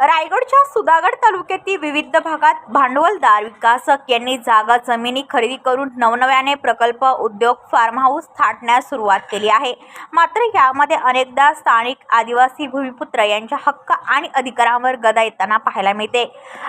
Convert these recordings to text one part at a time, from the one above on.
रायगडच्या सुधागड तालुक्यातील विविध भागात भांडवलदार विकासक यांनी जागा जमिनी खरेदी करून नवनव्याने प्रकल्प उद्योग फार्म हाऊस थाटण्यास सुरुवात केली आहे. मात्र यामध्ये अनेकदा स्थानिक आदिवासी भूमिपुत्र यांच्या हक्क आणि अधिकारांवर गदा येताना पाहायला मिळते.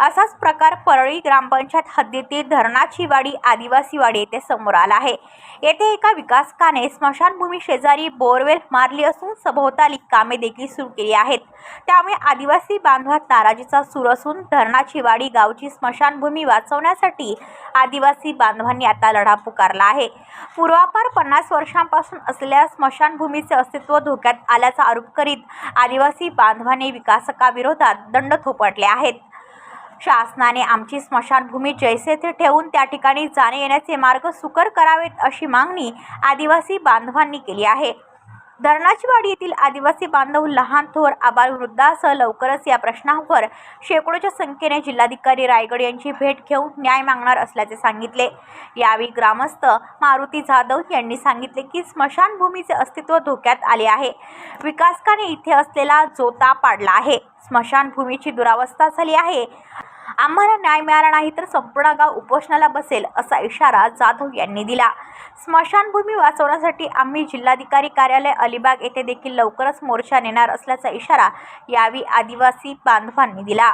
असाच प्रकार परळी ग्रामपंचायत हद्दीतील धरणाची वाडी आदिवासी वाडी येथे समोर आला आहे. येथे एका विकासकाने स्मशानभूमी शेजारी बोरवेल मारली असून सभोवताली कामे देखील सुरू केली आहेत. त्यामुळे आदिवासी बांधवात नाराजीचा सूर असून धरणाची वाडी गावची स्मशानभूमी वाचवण्यासाठी आदिवासी बांधवांनी आता लढा पुकारला आहे. पूर्वापार पन्नास वर्षांपासून असलेल्या स्मशानभूमीचे अस्तित्व धोक्यात आल्याचा आरोप करीत आदिवासी बांधवांनी विकासकाविरोधात दंड थोपटले आहेत. शासनाने आमची स्मशानभूमी जैसे थे ठेवून त्या ठिकाणी जाणे येण्याचे मार्ग सुकर करावेत अशी मागणी आदिवासी बांधवांनी केली आहे. धरणाचीवाडी येथील आदिवासी बांधव लहान थोर आबाल वृद्धासह लवकरच या प्रश्नावर शेकडोच्या संख्येने जिल्हाधिकारी रायगड यांची भेट घेऊन न्याय मागणार असल्याचे सांगितले. यावेळी ग्रामस्थ मारुती जाधव यांनी सांगितले की स्मशानभूमीचे अस्तित्व धोक्यात आले आहे. विकासकाने इथे असलेला जोता पाडला आहे. स्मशानभूमीची दुरावस्था झाली आहे. आम्हाला न्याय मिळाला नाही तर संपूर्ण गाव उपोषणाला बसेल असा इशारा जाधव यांनी दिला. स्मशानभूमी वाचवण्यासाठी आम्ही जिल्हाधिकारी कार्यालय अलिबाग येथे देखील लवकरच मोर्चा नेणार असल्याचा इशारा यावेळी आदिवासी बांधवांनी दिला.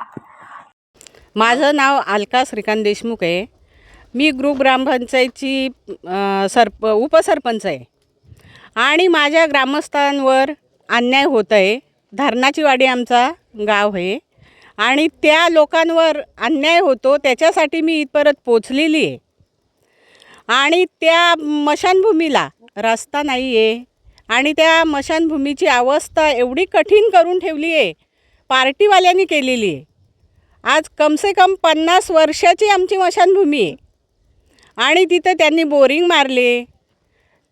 माझं नाव अलका श्रीकांत देशमुख आहे. मी ग्रुप ग्रामपंचायतची सरप उपसरपंच आहे. आणि माझ्या ग्रामस्थांवर अन्याय होत आहे. धरणाची वाडी आमचा गाव आहे. आणि त्या लोकांवर अन्याय होतो त्याच्यासाठी मी इथपर्यंत पोचलेली आहे. आणि त्या मशानभूमीला रस्ता नाही आहे आणि त्या मशानभूमीची अवस्था एवढी कठीण करून ठेवली आहे पार्टीवाल्यांनी केलेली आहे. आज कमसे कम पन्नास वर्षाची आमची मशानभूमी आहे. आणि तिथं त्यांनी बोरिंग मारले.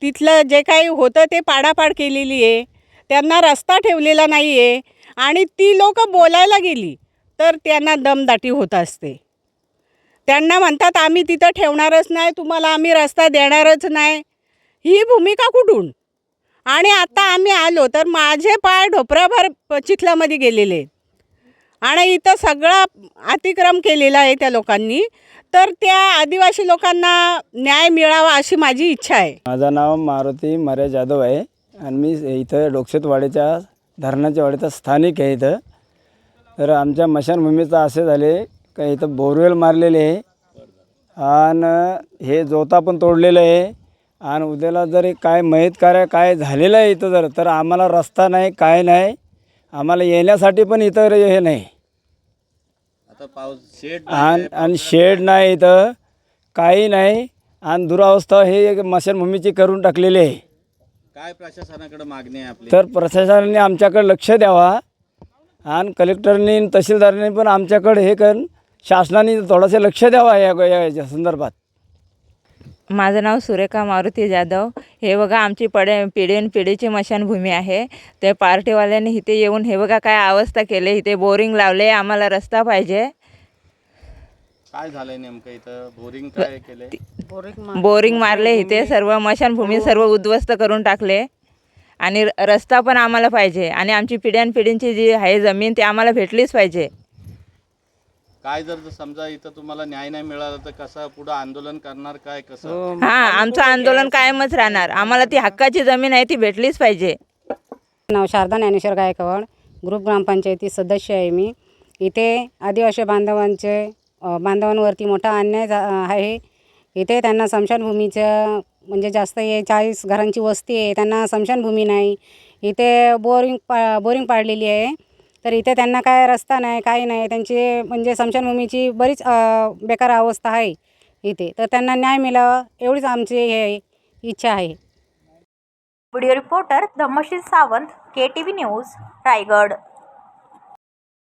तिथलं जे काही होतं ते पाडापाड केलेली आहे. त्यांना रस्ता ठेवलेला नाही आहे आणि ती लोकं बोलायला गेली. तर त्यांना दमदाटी होत असते. त्यांना म्हणतात आम्ही तिथं ठेवणारच नाही तुम्हाला आम्ही रस्ता देणारच नाही. ही भूमिका कुठून? आणि आता आम्ही आलो तर माझे पाय ढोपराभर प- चिखलामध्ये गेलेले. आहेत आणि इथं सगळा अतिक्रम केलेला आहे त्या लोकांनी. तर त्या आदिवासी लोकांना न्याय मिळावा अशी माझी इच्छा आहे. माझं नाव मारुती मर्या जाधव आहे. आणि मी इथं डोकशेतवाडीच्या धरणाच्या वाडीचा स्थानिक आहे इथं. तर आमच्या मशानभूमीचं असे झाले का इथं बोरवेल मारलेले आहे. आणि हे जोता पण तोडलेलं आहे. आणि उद्याला जर काय मयत कार्य काय झालेलं आहे इथं जर तर आम्हाला रस्ता नाही काय नाही. आम्हाला येण्यासाठी पण इथं हे नाही. आता पाऊस शेड आणि आणि शेड नाही इथं काही नाही. आणि दुरावस्था हे मशानभूमीची करून टाकलेली आहे. काय प्रशासनाकडे मागणी आहे आपली? तर प्रशासनाने आमच्याकडे लक्ष द्यावा. आणि कलेक्टरनी तहसीलदारांनी पण आमच्याकडे हे कर शासनाने थोडंसं लक्ष द्यावा या या याच्या संदर्भात. माझं नाव सुरेखा मारुती जाधव. हे बघा आमची पडे पिढीन पिढीची मशानभूमी आहे. ते पार्टीवाल्यांनी इथे येऊन हे बघा काय अवस्था केली. इथे बोरिंग लावले आम्हाला रस्ता पाहिजे. काय झालंय नेमकं इथं? बोरिंग काय केलंय? बोरिंग मारले इथे सर्व मशानभूमी सर्व उद्ध्वस्त करून टाकले. आणि र- रस्ता पण आम्हाला पाहिजे. आणि आमची पिढ्यान पिढींची जी आहे जमीन ती आम्हाला भेटलीच पाहिजे. काय जर समजा इथं तुम्हाला न्याय नाही मिळाला तर कसं पुढं आंदोलन करणार काय? कसं? हां आमचं आंदोलन कायमच राहणार. आम्हाला ती हक्काची जमीन आहे ती भेटलीच पाहिजे. नाव शारदा ज्ञानेश्वर गायकवाड ग्रुप ग्रामपंचायती सदस्य आहे मी. इथे आदिवासी बांधवांचे बांधवांवरती मोठा अन्याय झा आहे. इथे त्यांना स्मशानभूमीचं म्हणजे जास्त हे चाळीस घरांची वस्ती आहे त्यांना स्मशानभूमी नाही. इथे बोरिंग पा बोरिंग पाडलेली आहे. तर इथे त्यांना काय रस्ता नाही काही नाही. त्यांची म्हणजे स्मशानभूमीची बरीच बेकार अवस्था आहे इथे. तर त्यांना न्याय मिळावा एवढीच आमची हे इच्छा आहे. Video reporter Dhammasheel Sawant K T V news Raigad.